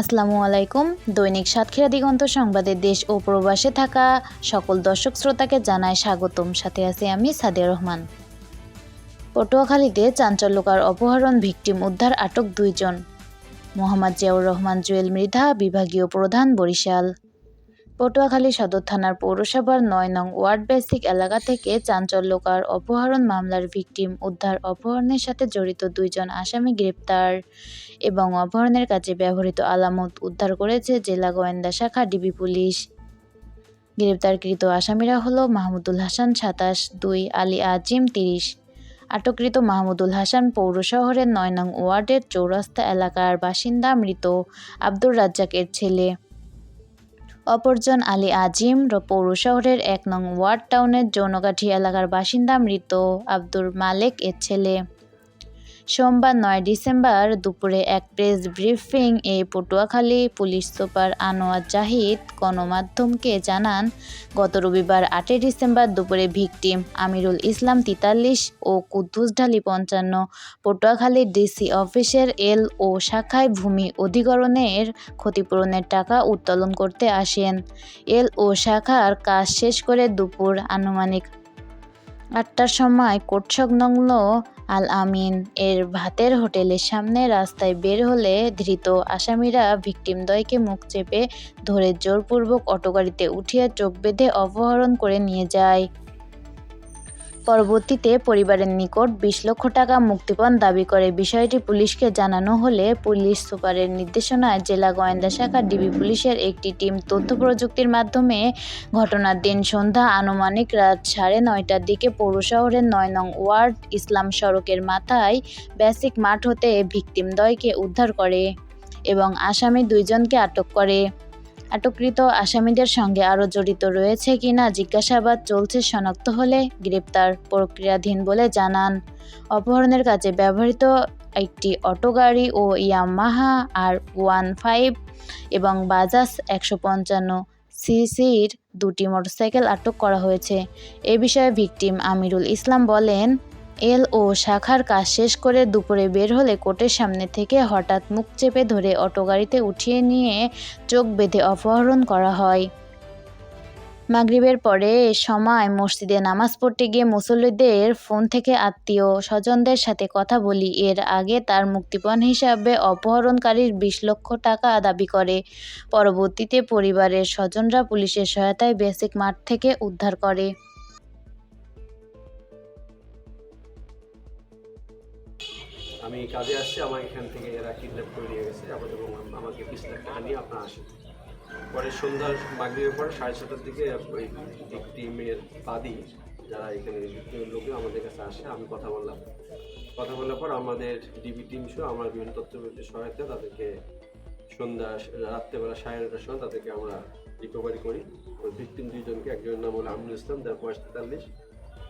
আসসালামু আলাইকুম। দৈনিক সাতক্ষীরা দিগন্ত সংবাদের দেশ ও প্রবাসে থাকা সকল দর্শক শ্রোতাকে জানায় স্বাগতম। সাথে আছি আমি সাদিয়া রহমান। পটুয়াখালীতে চাঞ্চল্যকার অপহরণ, ভিকটিম উদ্ধার, আটক দুইজন মোহাম্মদ জিয়াউর রহমান, জুয়েল মৃধা, বিভাগীয় প্রধান বরিশাল। পটুয়াখালী সদর থানার পৌরসভার নয় নং ওয়ার্ড বেসিক এলাকা থেকে চাঞ্চল্যকার অপহরণ মামলার ভিকটিম উদ্ধার অপহরণের সাথে জড়িত দুইজন আসামি গ্রেপ্তার এবং অপহরণের কাজে ব্যবহৃত আলামত উদ্ধার করেছে জেলা গোয়েন্দা শাখা ডিবি পুলিশ। গ্রেপ্তারকৃত আসামিরা হলো মাহমুদুল হাসান সাতাশ, দুই আলী আজিম তিরিশ। আটককৃত মাহমুদুল হাসান পৌর শহরের নয় নং ওয়ার্ডের চৌরাস্তা এলাকার বাসিন্দা মৃত আব্দুর রাজ্জাকের ছেলে। অপরজন আলী আজিম র পৌর শহরের এক নং ওয়ার্ড টাউনের যৌনকাঠি এলাকার বাসিন্দা মৃত আব্দুর মালেক এর ছেলে। সোমবার নয় ডিসেম্বর দুপুরে এক প্রেস ব্রিফিং এ পটুয়াখালী পুলিশ সুপার আনোয়ার জাহিদ গণমাধ্যমকে জানান, গত রবিবার আটই ডিসেম্বর দুপুরে ভিকটিম আমিরুল ইসলাম তিতাল্লিশ ও কুদ্দুস ঢালি পঞ্চান্ন, পটুয়াখালী ডিসি অফিসের এল ও শাখায় ভূমি অধিগ্রহণের ক্ষতিপূরণের টাকা উত্তোলন করতে আসেন। এল ও শাখার কাজ শেষ করে দুপুর আনুমানিক আটটার সময় কোটসংলগ্ন আল আমিন এর ভাতের হোটেলের সামনে রাস্তায় বের হলে ধৃত আসামিরা ভিকটিমদ্বয়কে মুখ চেপে ধরে জোরপূর্বক অটোগাড়িতে উঠিয়ে চোখ বেঁধে অপহরণ করে নিয়ে যায়। পরবর্তীতে পরিবারের নিকট বিশ লক্ষ টাকা মুক্তিপণ দাবি করে। বিষয়টি পুলিশকে জানানো হলে পুলিশ সুপারের নির্দেশনায় জেলা গোয়েন্দা শাখা, ডিবি পুলিশের একটি টিম তথ্য প্রযুক্তির মাধ্যমে ঘটনার দিন সন্ধ্যা আনুমানিক রাত সাড়ে নয়টার দিকে পৌর শহরের নয় নং ওয়ার্ড ইসলাম সড়কের মাথায় বেসিক মাঠ হতে ভিকটিমদ্বয়কে উদ্ধার করে এবং আসামি দুইজনকে আটক করে। আটককৃত আসামিদের সঙ্গে আরও জড়িত রয়েছে কিনা জিজ্ঞাসাবাদ চলছে শনাক্ত হলে গ্রেপ্তার প্রক্রিয়াধীন বলে জানান। অপহরণের কাজে ব্যবহৃত একটি অটো গাড়ি ও ইয়ামাহা আর ওয়ান ফাইভ এবং বাজাজ একশো পঞ্চান্ন সিসির দুটি মোটরসাইকেল আটক করা হয়েছে। এ বিষয়ে ভিকটিম আমিরুল ইসলাম বলেন এল ও শাখার কাজ শেষ করে দুপুরে বের হলে কোর্টের সামনে থেকে হঠাৎ মুখ চেপে ধরে অটো গাড়িতে উঠিয়ে নিয়ে চোখ বেঁধে অপহরণ করা হয়। মাগরিবের পরে সময় মসজিদে নামাজ পড়তে গিয়ে মুসল্লিদের ফোন থেকে আত্মীয় স্বজনদের সাথে কথা বলি, এর আগে তার মুক্তিপণ হিসাবে অপহরণকারীর বিশ লক্ষ টাকা দাবি করে। পরবর্তীতে পরিবারের স্বজনরা পুলিশের সহায়তায় বেসিক মাঠ থেকে উদ্ধার করে। আমি কাজে আসছি, আমার এখান থেকে এরা কিডন্যাপ করে নিয়ে গেছে। এবং আমাকে বিশ লাখ টাকা নিয়ে আপনার আসে পরে সন্ধ্যার মাগরিবের পরে সাড়ে ছটার দিকে ওই একটি মেয়ের বাদী, যারা এখানে লোকে আমাদের কাছে আসে, আমি কথা বললাম। কথা বলার পর আমাদের ডিবি টিম সহ আমরা বিভিন্ন তথ্য সহায়তা তাদেরকে সন্ধ্যা রাত্রেবেলা সাড়ে নটার সময় তাদেরকে আমরা রিকভারি করি। ভিক্টিম দুইজনকে, একজনের নাম হলো আমিনুল ইসলাম, যার বয়স তেতাল্লিশ।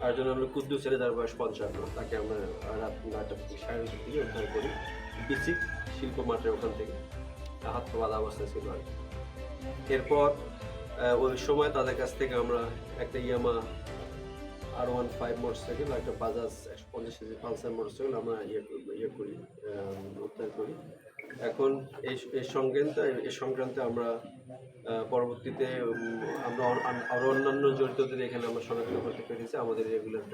আর একজন হলো কুদ্দুস ছেলে যার বয়স পঞ্চান্ন। তাকে আমরা রাত নয়টা থেকে সাড়ে নটার দিকে উদ্ধার করি। বিসিক শিল্প মাঠের ওখান থেকে। হাত পা বাঁধা অবস্থায় ছিল আর এরপর ওই সময় তাদের কাছ থেকে আমরা একটা Yamaha R one five motorcycle, একটা বাজাজ একশো পঞ্চাশ কেজি পালসার মোটরসাইকেল আমরা ইয়ে ইয়ে করি উদ্ধার করি। এখন এই এই সংক্রান্ত এ সংক্রান্ত আমরা পরবর্তীতে আমরা আরও অন্যান্য জড়িতদের এখানে আমরা শনাক্ত করতে পেরেছি। আমাদের রেগুলার